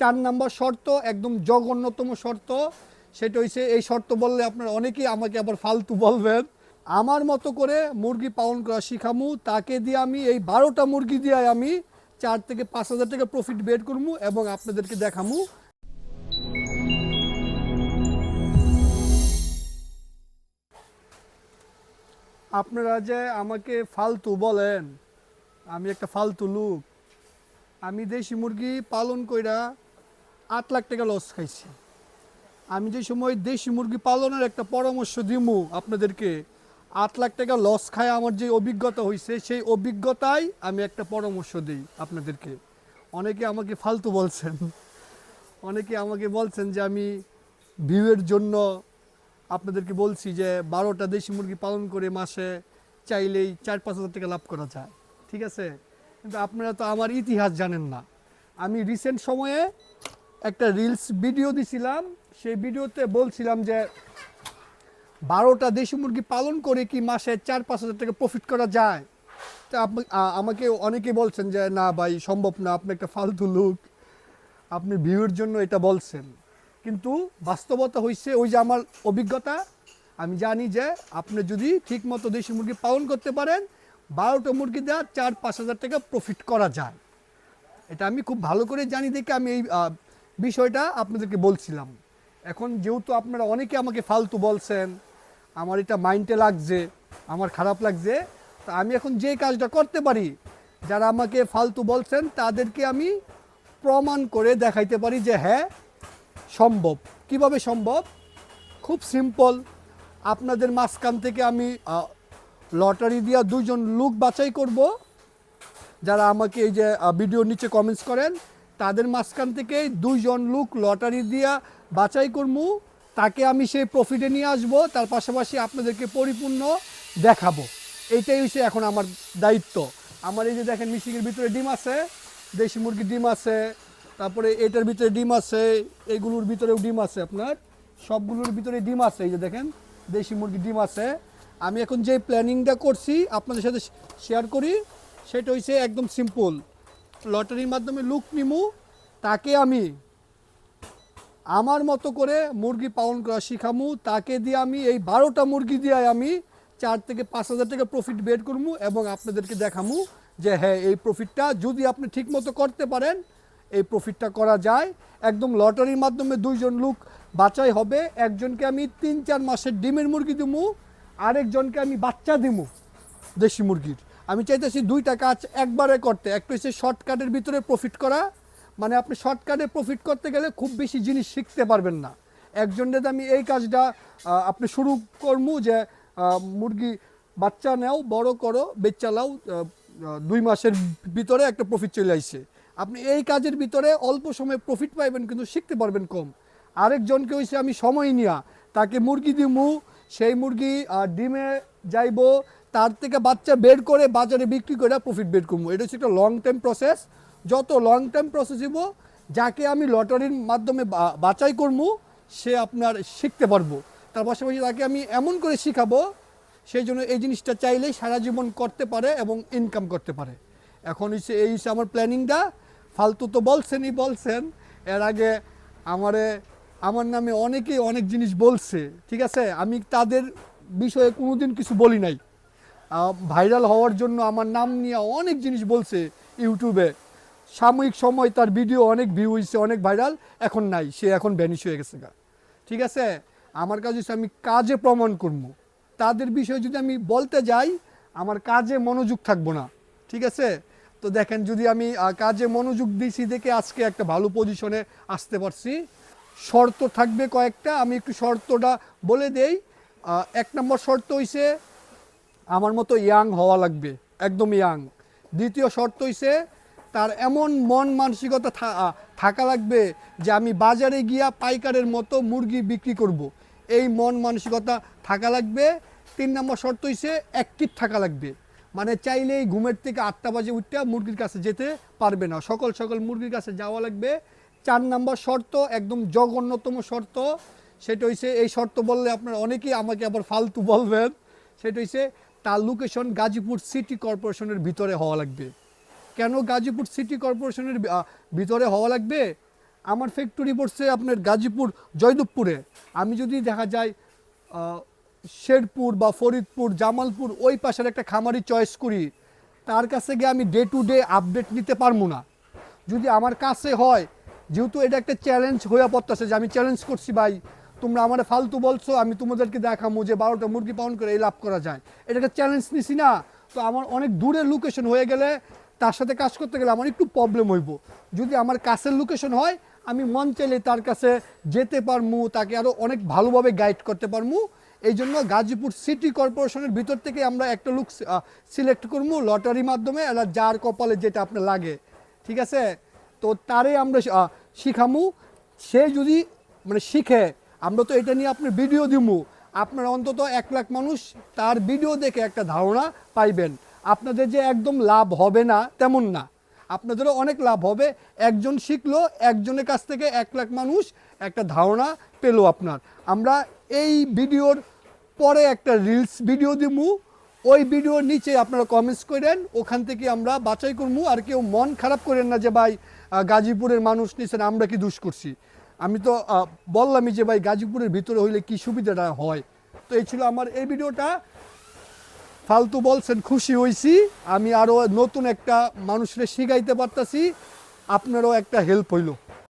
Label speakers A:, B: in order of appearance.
A: চার নাম্বার শর্ত, একদম জঘন্যতম শর্ত, সেটা হচ্ছে এই শর্ত বললে আপনারা অনেকেই আমাকে আবার ফালতু বলবেন। আমার মতো করে মুরগি পালন করা শিখামু, তাকে দিয়ে আমি এই বারোটা মুরগি দিয়ে আমি চার থেকে পাঁচ হাজার টাকা প্রফিট বের করব এবং আপনাদেরকে দেখামু। আপনারা যে আমাকে ফালতু বলেন, আমি একটা ফালতু লোক। আমি দেশি মুরগি পালন কইরা আট লাখ টাকা লস খাইছি। আমি যে সময় দেশি মুরগি পালনের একটা পরামর্শ দিমু আপনাদেরকে, আট লাখ টাকা লস খায় আমার যে অভিজ্ঞতা হয়েছে সেই অভিজ্ঞতায় আমি একটা পরামর্শ দিই আপনাদেরকে। অনেকে আমাকে ফালতু বলছেন। অনেকে আমাকে বলছেন যে আমি ভিউয়ের জন্য আপনাদেরকে বলছি যে বারোটা দেশি মুরগি পালন করে মাসে চাইলেই চার পাঁচ হাজার টাকা লাভ করা যায়। ঠিক আছে? কিন্তু আপনারা তো আমার ইতিহাস জানেন না। আমি রিসেন্ট সময়ে একটা রিলস ভিডিও দিছিলাম। সেই ভিডিওতে বলছিলাম যে, বারোটা দেশি মুরগি পালন করে কি মাসে চার পাঁচ হাজার টাকা প্রফিট করা যায়? তা আমাকে অনেকে বলছেন যে, না ভাই, সম্ভব না, আপনি একটা ফালতু লোক। আপনি ভিউর জন্য এটা বলছেন। কিন্তু বাস্তবতা হয়েছে ওই যে আমার অভিজ্ঞতা। আমি জানি যে, আপনি যদি ঠিকমতো দেশি মুরগি পালন করতে পারেন, বারোটা মুরগি দেওয়া চার পাঁচ হাজার টাকা প্রফিট করা যায়। এটা আমি খুব ভালো করে জানি দেখে আমি এই বিষয়টা আপনাদেরকে বলছিলাম। এখন যেহেতু আপনারা অনেকে আমাকে ফালতু বলছেন, আমার এটা মাইন্ডে লাগছে, আমার খারাপ লাগছে, তা আমি এখন যে কাজটা করতে পারি, যারা আমাকে ফালতু বলছেন, তাদেরকে আমি প্রমাণ করে দেখাইতে পারি যে হ্যাঁ সম্ভব। কীভাবে সম্ভব? খুব সিম্পল আপনাদের মাঝখান থেকে আমি লটারি দিয়া দুইজন লোক বাছাই করব, যারা আমাকে এই যে ভিডিও নিচে কমেন্টস করেন তাদের মাঝখান থেকে দুইজন লোক লটারি দিয়া বাছাই করব তাকে আমি সেই প্রফিটে নিয়ে আসব, তার পাশাপাশি আপনাদেরকে পরিপূর্ণ দেখাবো। এইটাই হচ্ছে এখন আমার দায়িত্ব। আমার এই যে দেখেন মিশিংয়ের ভিতরে ডিম আছে, দেশি মুরগির ডিম আছে, তারপরে এটার ভিতরে ডিম আছে, এগুলোর ভিতরেও ডিম আছে আপনার। সবগুলোর ভিতরে ডিম আছে, এই যে দেখেন, দেশি মুরগির ডিম আছে। আমি এখন যে প্ল্যানিংটা করছি, আপনাদের সাথে শেয়ার করি, সেটা হচ্ছে একদম সিম্পল লটারির মাধ্যমে লুক নিমু, তাকে আমি আমার মতো করে মুরগি পালন করা শিখামু, তাকে দিয়ে আমি এই বারোটা মুরগি দিয়ে আমি চার থেকে পাঁচ হাজার টাকা প্রফিট বের করব এবং আপনাদেরকে দেখামু যে হ্যাঁ এই প্রফিটটা যদি আপনি ঠিকমতো করতে পারেন, এই প্রফিটটা করা যায়। একদম লটারির মাধ্যমে দুইজন লোক বাছাই হবে, একজনকে আমি তিন চার মাসের ডিমের মুরগি দিমু, আরেকজনকে আমি বাচ্চা দিমু দেশি মুরগির। আমি চাইতেছি দুইটা কাজ একবারে করতে। একটা হচ্ছে শর্টকাটের ভিতরে প্রফিট করা। মানে আপনি শর্টকাটে প্রফিট করতে গেলে খুব বেশি জিনিস শিখতে পারবেন না। একজনের আমি এই কাজটা আপনি শুরু করমু যে মুরগি বাচ্চা নেও, বড় করো বেচ্চা লাও দুই মাসের ভিতরে একটা প্রফিট চলে আসছে। আপনি এই কাজের ভিতরে অল্প সময়ে প্রফিট পাইবেন কিন্তু শিখতে পারবেন কম। আরেকজনকে হইছে আমি সময় নিয়া, তাকে মুরগি দিমু, সেই মুরগি ডিমে যাইবো তার থেকে বাচ্চা বের করে বাজারে বিক্রি করে প্রফিট বের করব। এটা হচ্ছে একটা লং টাইম প্রসেস যত লং টার্ম প্রসেস হইব, যাকে আমি লটারির মাধ্যমে বাছাই করব, সে আপনার শিখতে পারব। তার পাশাপাশি তাকে আমি এমন করে শিখাবো সেই জন্য এই জিনিসটা চাইলেই সারা জীবন করতে পারে এবং ইনকাম করতে পারে। এখন হচ্ছে এই হচ্ছে আমার প্ল্যানিংটা। ফালতু তো বলছেনই বলছেন। এর আগে আমারে, আমার নামে অনেকেই অনেক জিনিস বলছে, ঠিক আছে? আমি তাদের বিষয়ে কোনোদিন কিছু বলি নাই। ভাইরাল হওয়ার জন্য আমার নাম নিয়ে অনেক জিনিস বলছে ইউটিউবে। সাময়িক সময় তার ভিডিও অনেক ভিউ হয়েছে, অনেক ভাইরাল এখন নাই, সে এখন ভ্যানিশ হয়ে গেছে গা। ঠিক আছে? আমার কাজ হচ্ছে আমি কাজে প্রমাণ করব। তাদের বিষয়ে যদি আমি বলতে যাই, আমার কাজে মনোযোগ থাকব না। ঠিক আছে? তো দেখেন, যদি আমি কাজে মনোযোগ দিয়েছি দেখে আজকে একটা ভালো পজিশনে আসতে পারছি। শর্ত থাকবে কয়েকটা, আমি একটু শর্তটা বলে দেই। এক নম্বর শর্ত হইছে আমার মতো ইয়াং হওয়া লাগবে, একদম ইয়াং দ্বিতীয় শর্ত হইছে, তার এমন মন মানসিকতা থাকা লাগবে যে আমি বাজারে গিয়া পাইকারের মতো মুরগি বিক্রি করব। এই মন মানসিকতা থাকা লাগবে। তিন নম্বর শর্ত হইছে অ্যাক্টিভ থাকা লাগবে। মানে চাইলেই ঘুমের থেকে আটটা বাজে উঠতে মুরগির কাছে যেতে পারবে না। সকল সকল মুরগির কাছে যাওয়া লাগবে। চার নম্বর শর্ত, একদম জঘন্যতম শর্ত, সেটা হইছে, এই শর্ত বললে আপনারা অনেকেই আমাকে আবার ফালতু বলবেন, সেটা হচ্ছে তার লোকেশন গাজীপুর সিটি কর্পোরেশনের ভিতরে হওয়া লাগবে। কেন গাজীপুর সিটি কর্পোরেশনের ভিতরে হওয়া লাগবে? আমার ফ্যাক্টরি পড়ছে আপনার গাজীপুর জয়দেবপুরে। আমি যদি দেখা যায় শেরপুর বা ফরিদপুর, জামালপুর, ওই পাশের একটা খামারি চয়েস করি, তার কাছে গিয়ে আমি ডে টু ডে আপডেট নিতে পারব না। যদি আমার কাছে হয়, যেহেতু এটা একটা চ্যালেঞ্জ হয়ে পড়তেছে যে আমি চ্যালেঞ্জ করছি ভাই তোমরা আমার ফালতু বলছো, আমি তোমাদেরকে দেখামো যে বারোটা মুরগি পাউন্ড করে এই লাভ করা যায়। এটা একটা চ্যালেঞ্জ নিছি না। তো আমার অনেক দূরের লোকেশন হয়ে গেলে তার সাথে কাজ করতে গেলে আমার একটু প্রবলেম হইব। যদি আমার কাছের লোকেশন হয়, আমি মন চাইলে তার কাছে যেতে পারমু, তাকে আরও অনেক ভালোভাবে গাইড করতে পারমু। এই জন্য গাজীপুর সিটি কর্পোরেশনের ভিতর থেকে আমরা একটা লুক সিলেক্ট করব লটারির মাধ্যমে, এরা যার কপালে যেটা আপনার লাগে। ঠিক আছে? তো তারে আমরা শিখামু। সে যদি মানে শিখে আমরা তো এটা নিয়ে আপনার ভিডিও দিমু। আপনার অন্তত এক লাখ মানুষ তার ভিডিও দেখে একটা ধারণা পাইবেন। আপনাদের যে একদম লাভ হবে না, তেমন না। আপনাদেরও অনেক লাভ হবে। একজন শিখলো, একজনের কাছ থেকে এক লাখ মানুষ একটা ধারণা পেল আপনার। আমরা এই ভিডিওর পরে একটা রিলস ভিডিও দিমু। ওই ভিডিওর নিচে আপনারা কমেন্টস করেন। ওখান থেকে আমরা বাছাই করব আর কেউ মন খারাপ করেন না যে, ভাই গাজীপুরের মানুষ নিছেন, আমরা কি দুষ করছি? আমি তো বললামই যে ভাই গাজীপুরের ভিতরে হইলে কি সুবিধাটা হয়? তো এই ছিল আমার এই ভিডিওটা। ফালতু বলছেন, খুশি হয়েছি আমি আরও নতুন একটা মানুষরে শিখাইতে পারতাছি। আপনারও একটা হেল্প হইল।